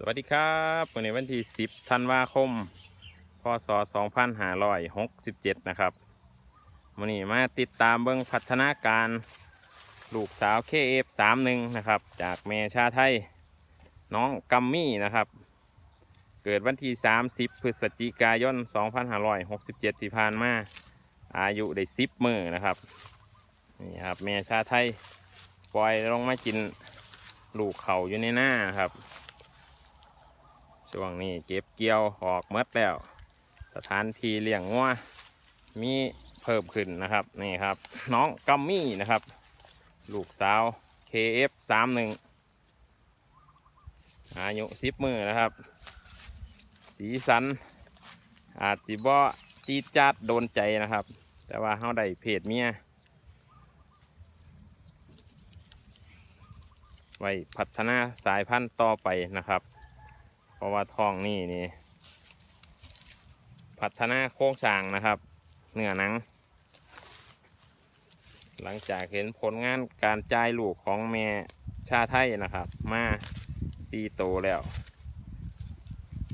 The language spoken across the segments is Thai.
สวัสดีครับวันนี้วันที่ 10 ธันวาคม พศ 2567 นะครับวันนี้มาติดตามเบื้องพัฒนาการลูกสาว KF31 นะครับ จากเมชาไทย น้องกัมมี่นะครับ เกิดวันที่ 30 พฤศจิกายน 2567 ที่ผ่านมา อายุได้ 10 มือนะครับ นี่ครับเมชาไทย ปล่อยลงมากินลูกเขาอยู่ในหน้าครับ ช่วงนี้เก็บเกี่ยวออกหมดแล้ว สถานที่เลี้ยงงัวมีเพิ่มขึ้นนะครับนี่ครับ น้องกัมมี่นะครับ ลูกสาว KF 3 1 อายุสิบมือนะครับ สีสัน อาจจิบ่จีจัดโดนใจนะครับ แต่ว่าเขาได้เพจเมียไว้พัฒนาสายพันธุ์ต่อไปนะครับ เพราะว่าทองนี่นี่ พัฒนาโครงสร้างนะครับ เนื้อหนัง หลังจากเห็นผลงานการจ่ายลูกของแม่ชาไทยนะครับ มาซีโตแล้ว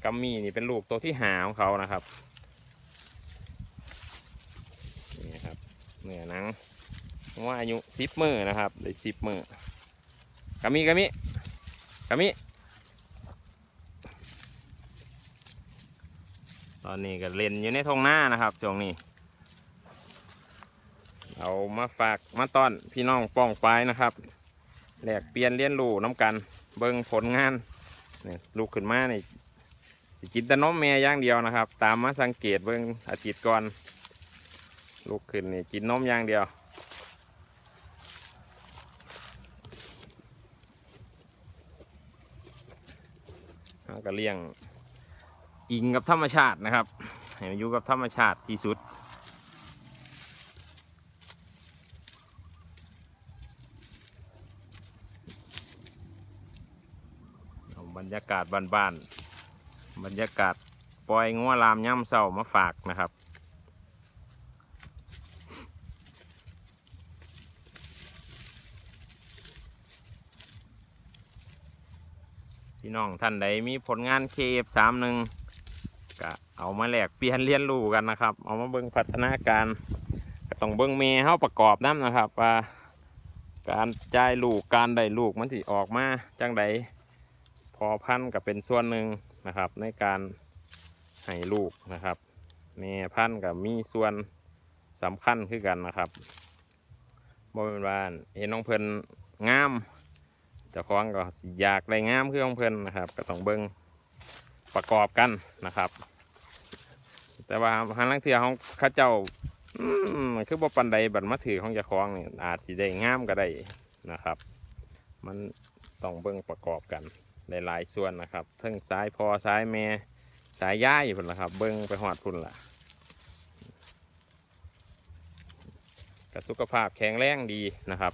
กัมมี่นี่เป็นลูกตัวที่หาของเขานะครับนี่ครับเนื้อหนังว่าอายุสิบมือนะครับได้สิบมือกัมมี่กัมมี่กัมมี่ ตอนนี้ก็เล่นอยู่ในทงหน้านะครับช่วงนี้ เอามาฝากมาต้อนพี่น้องป้องปลายนะครับแหลกเปลี่ยนเลี้ยนลูน้ำกันเบิ่งผลงานนี่ลูกขึ้นมานี่สินแต่นมแม่อย่างเดียวนะครับ ตามมาสังเกตเบิ่งอาทิตย์ก่อนลูกขึ้นนี่กินนมอย่างเดียวก็เลี้ยง อิงกับธรรมชาตินะครับให้มันอยู่กับธรรมชาติที่สุด บรรยากาศบ้านๆบรรยากาศปล่อยงัวลามย่ำเศร้ามาฝากนะครับพี่น้องท่านใดมีผลงาน KF31 ก็เอามาแลกเปลี่ยนเรียนรู้กันนะครับ เอามาเบิ่งพัฒนาการก็ต้องเบิ่งเมเฮาประกอบน้ำนะครับว่าการจ่ายลูกการได้ลูกมันสิออกมาจังใดพอพันธุ์ก็เป็นส่วนหนึ่งนะครับ ในการให้ลูกนะครับแม่พันธุ์ก็มีส่วนสำคัญคือกันนะครับบ่เป็นว่าเห็นน้องเพลินงามเจ้าของก็อยากได้งามคือของเพลินนะครับ ก็ต้องเบิ่ง ประกอบกันนะครับ แต่ว่าหันลังเทียของข้าเจ้าคือบ่ปันใดบัดมาถือของเจ้าของนี่อาจสิได้งามก็ได้นะครับ มันต้องเบิ่งประกอบกันหลายๆส่วนนะครับทั้งสายพอสายแม่สายย่ายพุ่นละครับ เบิ่งไปหอดพุ่นละก็สุขภาพแข็งแรงดีนะครับ